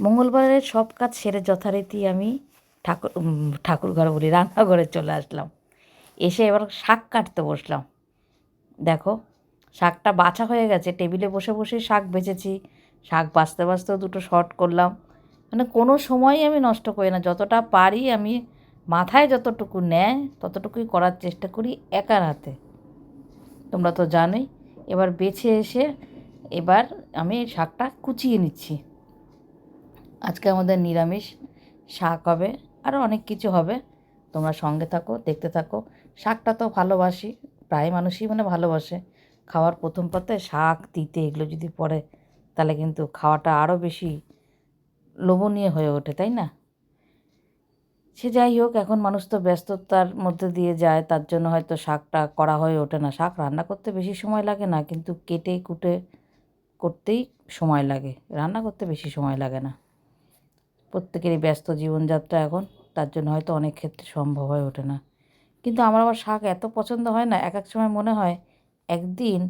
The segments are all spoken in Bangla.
মঙ্গলবারের সব কাজ সেরে যথারীতি আমি ঠাকুর ঠাকুর ঘরে বলি, রান্নাঘরে চলে আসলাম। এসে এবার শাক কাটতে বসলাম। দেখো, শাকটা বাছা হয়ে গেছে। টেবিলে বসে বসে শাক বেছেছি। শাক বাঁচতে বাঁচতেও দুটো শর্ট করলাম। মানে কোনো সময়ই আমি নষ্ট করি না। যতটা পারি আমি মাথায় যতটুকু নেয় ততটুকুই করার চেষ্টা করি একার হাতে তোমরা তো জানোই। এবার বেছে এসে এবার আমি শাকটা কুচিয়ে নিচ্ছি। আজকে আমাদের নিরামিষ, শাক হবে আরও অনেক কিছু হবে। তোমরা সঙ্গে থাকো, দেখতে থাকো। শাকটা তো ভালোবাসি, প্রায় মানুষই মানে ভালোবাসে। খাওয়ার প্রথম পাতে শাক, তিতে এগুলো যদি পড়ে, তাহলে কিন্তু খাওয়াটা আরও বেশি লোভনীয় হয়ে ওঠে, তাই না? সে যাই হোক, এখন মানুষ তো ব্যস্ততার মধ্যে দিয়ে যায়, তার জন্য হয়তো শাকটা করা হয়ে ওঠে না। শাক রান্না করতে বেশি সময় লাগে না, কিন্তু কেটে কুটে করতেই সময় লাগে। রান্না করতে বেশি সময় লাগে না। প্রত্যেকেরই ব্যস্ত জীবনযাত্রা এখন, তার জন্য হয়তো অনেক ক্ষেত্রে সম্ভব হয়ে ওঠে না। কিন্তু আমার আবার শাক এত পছন্দ হয় না, এক এক সময় মনে হয় একদিন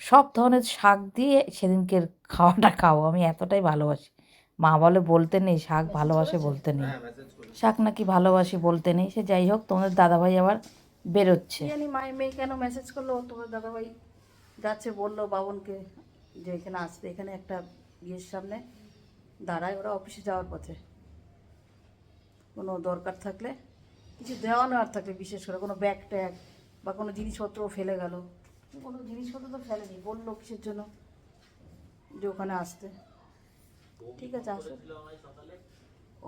সব ধরনের শাক দিয়ে সেদিনকের খাওয়াটা খাব, আমি এতটাই ভালোবাসি। মা বলে, বলতে নেই, শাক ভালোবাসে বলতে নেই। শাক নাকি ভালোবাসি বলতে নেই, সে যাই হোক, তোমাদের দাদাভাই আবার বেরোচ্ছে। জানি মায়ের মেয়ে কেন মেসেজ করল? তোমার দাদাভাই যাচ্ছে, বলল বাবনকে যে এখানে আসতে, এখানে একটা বিয়ের সামনে দাঁড়ায়, ওরা অফিসে যাওয়ার পথে। কোনো দরকার থাকলে, কিছু দেওয়া নেওয়ার থাকলে, বিশেষ করে কোনো ব্যাগ ট্যাগ বা কোনো জিনিসপত্র ফেলে গেল। কোনো জিনিসপত্র তো ফেলেনি, বলল কিসের জন্য? যে ওখানে আসতে। ঠিক আছে আসো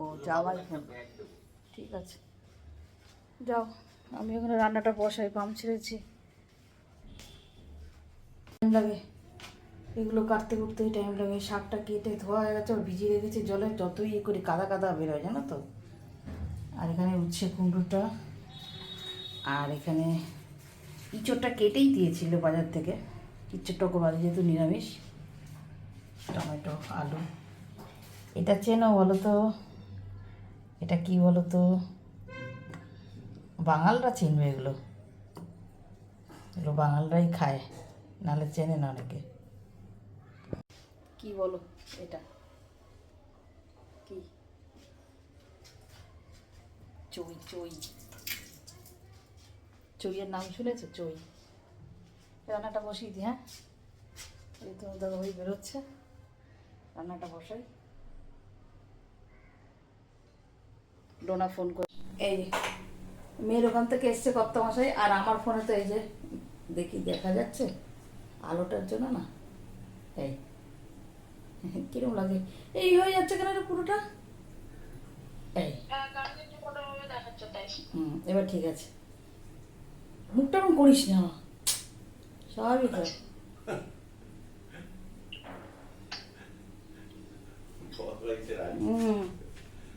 ও, যাওয়াই ফোন ঠিক আছে। যাও, আমি ওখানে রান্নাটা বসাই পাম ছেড়েছি টাইম লাগে। এগুলো কাটতে করতেই টাইম লাগে। শাকটা কেটে ধোয়া হয়ে গেছে, ভিজিয়ে রেখেছি জলে। যতই ইয়ে করি, কাদা কাদা বেরোয়, জানো তো? আর এখানে উচ্ছে কুমড়োটা, আর এখানে ইঁচড়টা কেটেই দিয়েছিল বাজার থেকে। ইঁচড়টা ওকে বাজার যেহেতু নিরামিষ, টমেটো, আলু। এটা চেনো বলো তো এটা কি বলো তো বাঙালরা চিনবে এগুলো। এগুলো বাঙালরাই খায়, নাহলে চেনে না অনেকে। কি বলো এটা? চই চই। চইয়ের নাম শুনেছো? চই। রান্নাটা বসিয়ে দিই হ্যাঁ? এই তো দাদা ভাই বেরোচ্ছে। রান্নাটা বসাই। ডোনা ফোন করে এই মেয়ের ওখান থেকে এসছে কত মশাই আর আমার ফোনে তো এই যে দেখি দেখা যাচ্ছে। আলোটার জন্য না। এই। কিরম লাগে? এই হয়ে যাচ্ছে কেন পুরোটা? এই। হুম এবার ঠিক আছে। মুখটা এরকম করিস না। স্বাভাবিক হয়।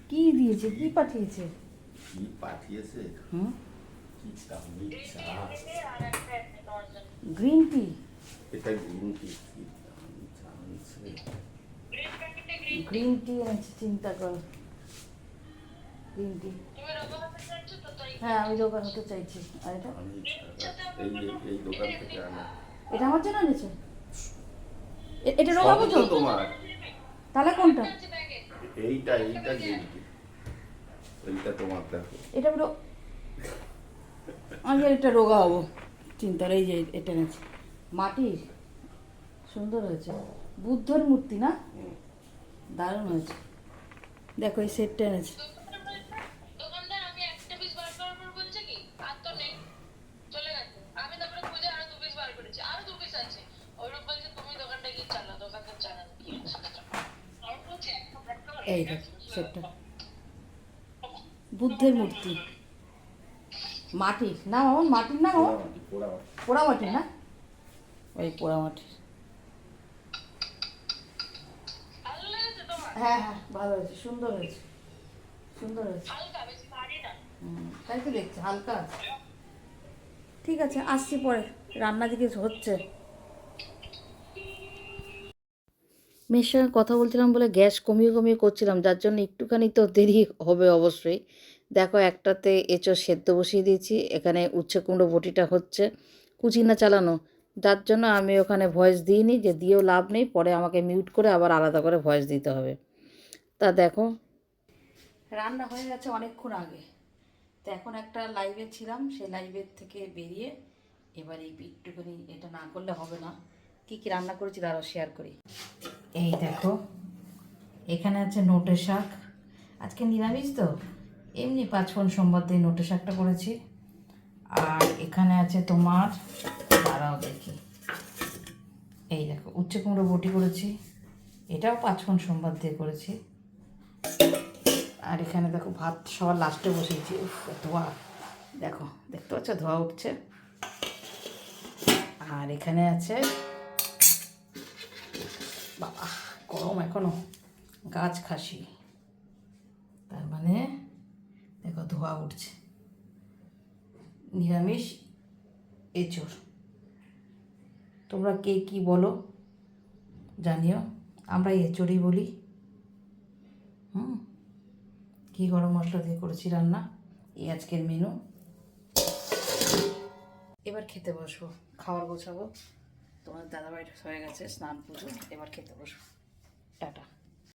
কি দিয়েছে? কি পাঠিয়েছে? কি পাঠিয়েছে? হুম। কি দামি চা। গ্রিন টি এটা গ্রিন টি গ্রিন টি এনেছে চিন্তা কর। গ্রিন টি হ্যাঁ আমি দোকান হতে চাইছি। আর এটা? এই দোকান থেকে আনা এটা আমার জন্য এনেছো? এটা তো তো তোমার। তাহলে কোনটা? এইটা এইটা গ্রিন টি এইটা তোমার দেখো। এটা পুরো আমি এটা রোগা হব। চিন্তার এই যে এটা এনেছি। মাটির। সুন্দর হয়েছে। বুদ্ধর মূর্তি না? দারুণ হয়েছে। দেখো এই সেটটা এনেছি। এই দেখো, সেটটা। বুদ্ধের মূর্তি। মাটির। না মামন মাটির না মামন পোড়া মাটির না? ওই পোড়া মাটির হ্যাঁ হ্যাঁ ভালো হয়েছে, সুন্দর হয়েছে। সুন্দর হয়েছে। তাই তো দেখছি, হালকা ঠিক আছে, আসছি পরে। রান্না দিকে হচ্ছে। মেয়ের সঙ্গে কথা বলছিলাম বলে গ্যাস কমিয়ে কমিয়ে করছিলাম, যার জন্য একটুখানি তো দেরি হবে অবশ্যই। দেখো একটাতে এঁচো সেদ্ধ বসিয়ে দিয়েছি, এখানে উচ্ছে কুমড়ো বটিটা হচ্ছে কুচি না চালানো। যার জন্য আমি ওখানে ভয়েস দিইনি যে দিয়েও লাভ নেই, পরে আমাকে মিউট করে আবার আলাদা করে ভয়েস দিতে হবে। তা দেখো। রান্না হয়ে গেছে অনেকক্ষণ আগে। তো এখন একটা লাইভে ছিলাম, সেই লাইভের থেকে বেরিয়ে এবার এই একটুখানি এটা না করলে হবে না। কী কী রান্না করেছি আরও শেয়ার করি। এই দেখো, এখানে আছে নোটে শাক। আজকে নিরামিষ তো, এমনি পাঁচফোন সোমবার দিয়ে নোটে শাকটা করেছি। আর এখানে আছে তোমার, দাঁড়াও দেখি। এই দেখো, উচ্ছে কুমড়ো বটি করেছি, এটাও পাঁচফোন সোমবার দিয়ে করেছি। আর এখানে দেখো, ভাত সবার লাস্টে বসিয়েছি ধোয়া। দেখো, দেখতে পাচ্ছ, ধোয়া উঠছে। আর এখানে আছে বাবা, গরম এখনও, গাছ খাসি। তার মানে দেখো ধোয়া উঠছে। নিরামিষ এঁচড়। তোমরা কে কি বলো, জানিও। আমরা এঁচড়ই বলি। হুম, কী গরম মশলা দিয়ে করেছি রান্না? এই আজকের মেনু এবার খেতে বসবো, খাবার গোছাবো। তোমার দাদাবাড়ি হয়ে গেছে স্নান পুজো এবার খেতে বসো। টাটা।